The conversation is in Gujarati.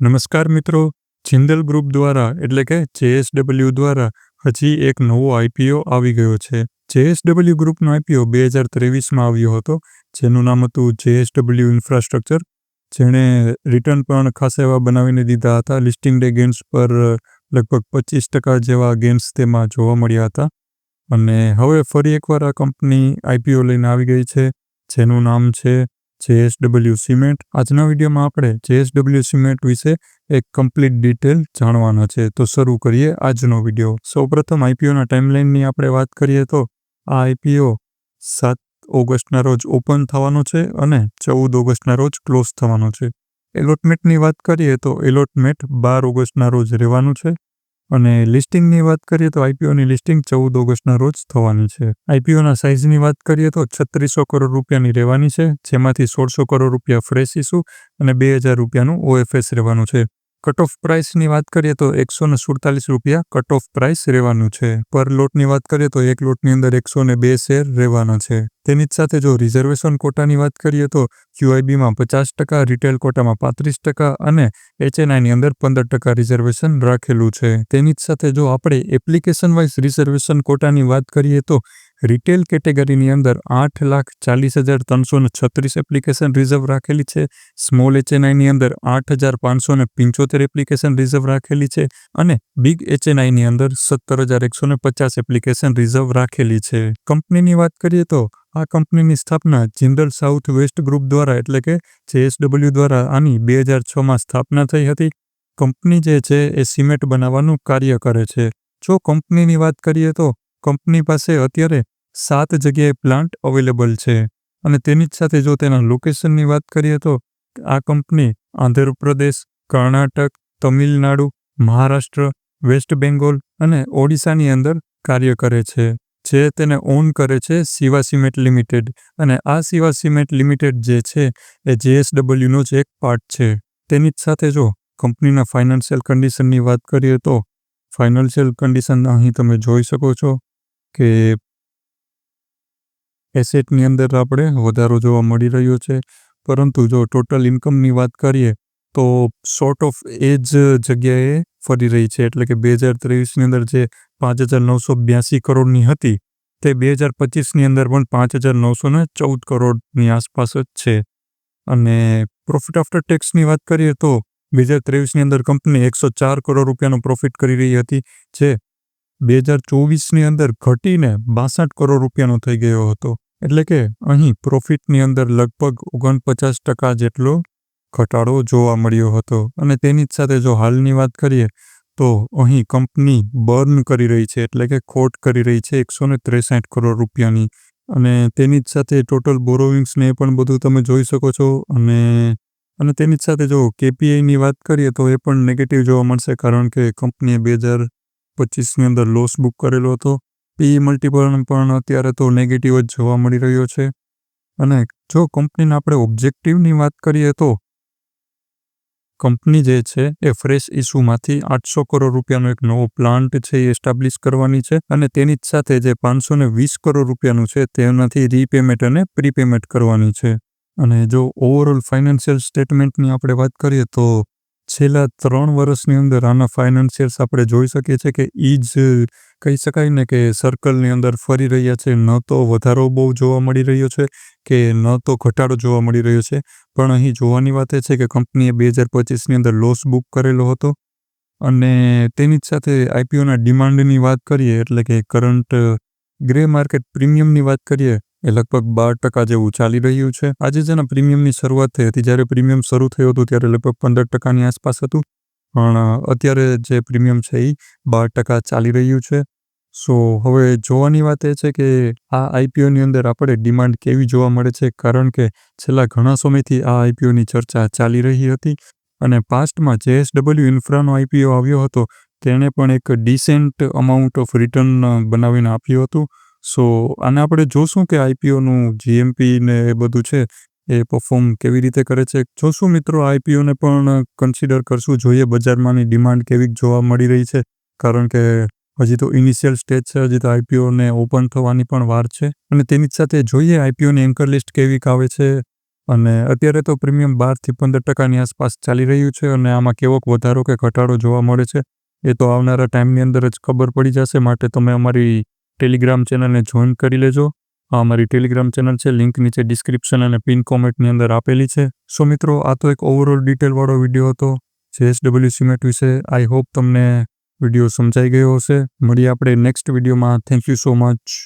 નમસ્કાર મિત્રો. જિંદલ ગ્રુપ દ્વારા, એટલે કે જેએસડબલ્યુ દ્વારા, હજી એક નવો આઈપીઓ આવી ગયો છે. જેએસડબલ્યુ ગ્રુપનો આઈપીઓ બે હજાર ત્રેવીસમાં આવ્યો હતો. જેનું નામ હતું જેએસડબલ્યુ ઇન્ફ્રાસ્ટ્રક્ચર. જેણે રિટર્ન પણ ખાસા એવા બનાવીને દીધા હતા. લિસ્ટિંગ ડે ગેમ્સ પર લગભગ પચીસ ટકા જેવા ગેમ્સ તેમાં જોવા મળ્યા હતા. અને હવે ફરી એકવાર આ કંપની આઈપીઓ લઈને આવી ગઈ છે. જેનું નામ છે જેએસડબલ્યુ સિમેન્ટ. આજના વિડીયોમાં આપણે જેએસડબલ્યુ સિમેન્ટ વિશે એક કમ્પ્લીટ ડિટેલ જાણવાના છે. તો શરૂ કરીએ આજનો વીડિયો. સૌપ્રથમ આઈપીઓના ટાઈમલાઇનની આપણે વાત કરીએ તો આ આઈપીઓ સાત ઓગસ્ટના રોજ ઓપન થવાનો છે અને ચૌદ ઓગસ્ટના રોજ ક્લોઝ થવાનો છે. એલોટમેન્ટની વાત કરીએ તો એલોટમેન્ટ બાર ઓગસ્ટના રોજ રહેવાનું છે. અને લિસ્ટિંગની વાત કરીએ તો આઈપીઓની લિસ્ટિંગ ચૌદ ઓગસ્ટના રોજ થવાની છે. આઈપીઓના સાઇઝની વાત કરીએ તો છત્રીસો કરોડ રૂપિયાની રહેવાની છે, જેમાંથી સોળસો કરોડ રૂપિયા ફ્રેશ ઇસ્યુ અને બે હજાર રૂપિયાનું ઓએફએસ રહેવાનું છે. કટ ઓફ પ્રાઇસની વાત કરીએ તો એકસો ને સુડતાલીસ રૂપિયા કટ ઓફ પ્રાઇસ રહેવાનું છે. પર લોટની વાત કરીએ તો એક લોટની અંદર એકસો ને બે શેર રહેવાના છે. તેની જ સાથે જો રિઝર્વેશન કોટાની વાત કરીએ તો ક્યુઆઈબીમાં પચાસ ટકા, રિટેલ કોટામાં પાંત્રીસ ટકા અને એચએનઆઈની અંદર પંદર ટકા રિઝર્વેશન રાખેલું છે. તેની જ સાથે જો આપણે એપ્લિકેશન વાઇઝ રિઝર્વેશન કોટાની વાત કરીએ તો રિટેલ કેટેગરીની અંદર આઠ લાખ ચાલીસ હજાર ત્રણસો ને છત્રીસ એપ્લિકેશન રિઝર્વ રાખેલી છે. સ્મોલ એચએનઆઈની અંદર આઠ હજાર પાંચસો ને પંચોતેર એપ્લિકેશન રિઝર્વ રાખેલી છે અને બિગ એચએનઆઈની અંદર સત્તર હજાર એકસો ને પચાસ એપ્લિકેશન રિઝર્વ રાખેલી છે. કંપનીની વાત કરીએ તો આ કંપનીની સ્થાપના જિંદલ સાઉથ વેસ્ટ ગ્રુપ દ્વારા એટલે કે જેએસડબલ્યુ દ્વારા આની બે હજાર છમાં સ્થાપના થઈ હતી. કંપની જે છે એ સિમેન્ટ બનાવવાનું કાર્ય કરે છે. જો કંપનીની વાત કરીએ તો કંપની પાસે અત્યારે સાત જગ્યાએ પ્લાન્ટ અવેલેબલ છે. અને તેની જ સાથે જો તેના લોકેશનની વાત કરીએ તો આ company Andhra Pradesh Karnataka, Tamil Nadu, Maharashtra, West Bengal અને ઓડિશાની અંદર કાર્ય કરે છે. જે તેને ઓન કરે છે સિવા સિમેન્ટ લિમિટેડ. અને આ સિવા સિમેન્ટ લિમિટેડ જે છે એ જેએસડબલ્યુનો જ એક પાર્ટ છે. તેની જ સાથે જો કંપનીના ફાઇનાન્શિયલ કન્ડિશનની વાત કરીએ તો ફાઇનાન્શિયલ કન્ડિશન અહીં તમે જોઈ શકો છો કે એસેટની અંદર આપણે વધારો જોવા મળી રહ્યો છે. પરંતુ જો ટોટલ ઇન્કમની વાત કરીએ, તો શોર્ટ ઓફ એ જ જગ્યાએ ફરી રહી છે. એટલે કે બે હજાર ત્રેવીસની અંદર જે પાંચ હજાર નવસો બ્યાસી કરોડની હતી, તે બે હજાર પચીસની અંદર પણ પાંચ હજાર નવસો ને ચૌદ કરોડની આસપાસ જ છે. અને પ્રોફિટ આફ્ટર ટેક્સની વાત કરીએ તો, બે હજાર ત્રેવીસની અંદર કંપની એકસો ચાર કરોડ રૂપિયાનો પ્રોફિટ કરી રહી હતી, જે બે હજાર ચોવીસની અંદર ઘટીને બાસઠ કરોડ રૂપિયાનો થઈ ગયો હતો. એટલે કે અહીં પ્રોફિટની અંદર લગભગ ઓગણપચાસ ટકા જેટલો ઘટાડો જોવા મળ્યો હતો. અને તેની જ સાથે જો હાલની વાત કરીએ, તો અહીં કંપની બર્ન કરી રહી છે, એટલે કે ખોટ કરી રહી છે એકસો ને ત્રેસાઠ કરોડ રૂપિયાની. અને તેની જ સાથે ટોટલ બોરોવિંગ્સને પણ બધું તમે જોઈ શકો છો. અને અને તેની જ સાથે જો કેપીઆઈની વાત કરીએ, તો એ પણ નેગેટિવ જોવા મળશે, કારણ કે કંપનીએ બે હજાર પચીસની અંદર લોસ બુક કરેલો હતો. પી મલ્ટીપલ પણ અત્યારે તો નેગેટિવ જ જોવા મળી રહ્યો છે. અને જો કંપનીના આપણે ઓબ્જેક્ટિવની વાત કરીએ તો કંપની જે છે એ ફ્રેશ ઇસ્યુમાંથી આઠસો કરોડ રૂપિયાનો એક નવો પ્લાન્ટ છે એ એસ્ટાબ્લિશ કરવાની છે અને તેની જ સાથે જે પાંચસો ને વીસ કરોડ રૂપિયાનું છે તેનાથી રીપેમેન્ટ અને પ્રીપેમેન્ટ કરવાની છે. અને જો ઓવરઓલ ફાઇનાન્શિયલ સ્ટેટમેન્ટની આપણે વાત કરીએ તો છેલ્લા ત્રણ વર્ષની અંદર આના ફાઇનાન્શિયલ્સ આપણે જોઈ શકીએ છીએ કે એ જ કહી શકાય ને કે સર્કલની અંદર ફરી રહ્યા છે. ન તો વધારો બહુ જોવા મળી રહ્યો છે કે ન તો ઘટાડો જોવા મળી રહ્યો છે. પણ અહીં જોવાની વાત એ છે કે કંપનીએ બે હજાર પચીસની અંદર લોસ બુક કરેલો હતો અને તેની જ સાથે આઈપીઓના ડિમાન્ડની વાત કરીએ એટલે કે કરંટ ગ્રે માર્કેટ પ્રીમિયમની વાત કરીએ એ લગભગ બાર ટકા જેવું ચાલી રહ્યું છે. આજે જેના પ્રીમિયમની શરૂઆત થઈ હતી. જ્યારે પ્રીમિયમ શરૂ થયું હતું ત્યારે લગભગ પંદર ટકાની આસપાસ હતું. પણ અત્યારે જે પ્રીમિયમ છે એ બાર ટકા ચાલી રહ્યું છે. સો, હવે જોવાની વાત એ છે કે આ આઈપીઓની અંદર આપણે ડિમાન્ડ કેવી જોવા મળે છે? કારણ કે છેલ્લા ઘણા સમયથી આ આઈપીઓની ચર્ચા ચાલી રહી હતી અને પાસ્ટમાં જેએસડબલ્યુ ઇન્ફ્રાનો આઈપીઓ આવ્યો હતો, તેણે પણ એક ડિસેન્ટ અમાઉન્ટ ઓફ રિટર્ન બનાવીને આપ્યું હતું. સો, આને આપણે જોશું કે આઈપીઓનું જીએમપી ને એ બધું છે, એ પરફોર્મ કેવી રીતે કરે છે. જોશું મિત્રો આઈપીઓને પણ કન્સિડર કરશું, જોઈએ બજારમાંની ડિમાન્ડ કેવી જોવા મળી રહી છે. કારણ કે હજી તો ઇનિશિયલ સ્ટેજ છે, હજી તો આઈપીઓને ઓપન થવાની પણ વાર છે. અને તેની સાથે જોઈએ આઈપીઓની એન્કર લિસ્ટ કેવી આવે છે. અને અત્યારે તો પ્રીમિયમ બારથી પંદર ટકાની આસપાસ ચાલી રહ્યું છે અને આમાં કેવોક વધારો કે ઘટાડો જોવા મળે છે. એ તો આવનારા ટાઈમની અંદર જ ખબર પડી જશે, માટે તમે અમારી ટેલિગ્રામ ચેનલને જોઈન કરી લેજો. આ અમારી ટેલિગ્રામ ચેનલ છે લિંક નીચે ડિસ્ક્રિપ્શન અને પિન કોમેન્ટની અંદર આપેલી છે. સો મિત્રો, આ તો એક ઓવરઓલ ડિટેલવાળો વીડિયો હતો જેએસડબલ્યુ સિમેન્ટ વિશે. આઈ હોપ તમને વીડિયો સમજાઈ ગયો હશે. મળીએ આપણે નેક્સ્ટ વિડીયોમાં થેન્ક યુ સો મચ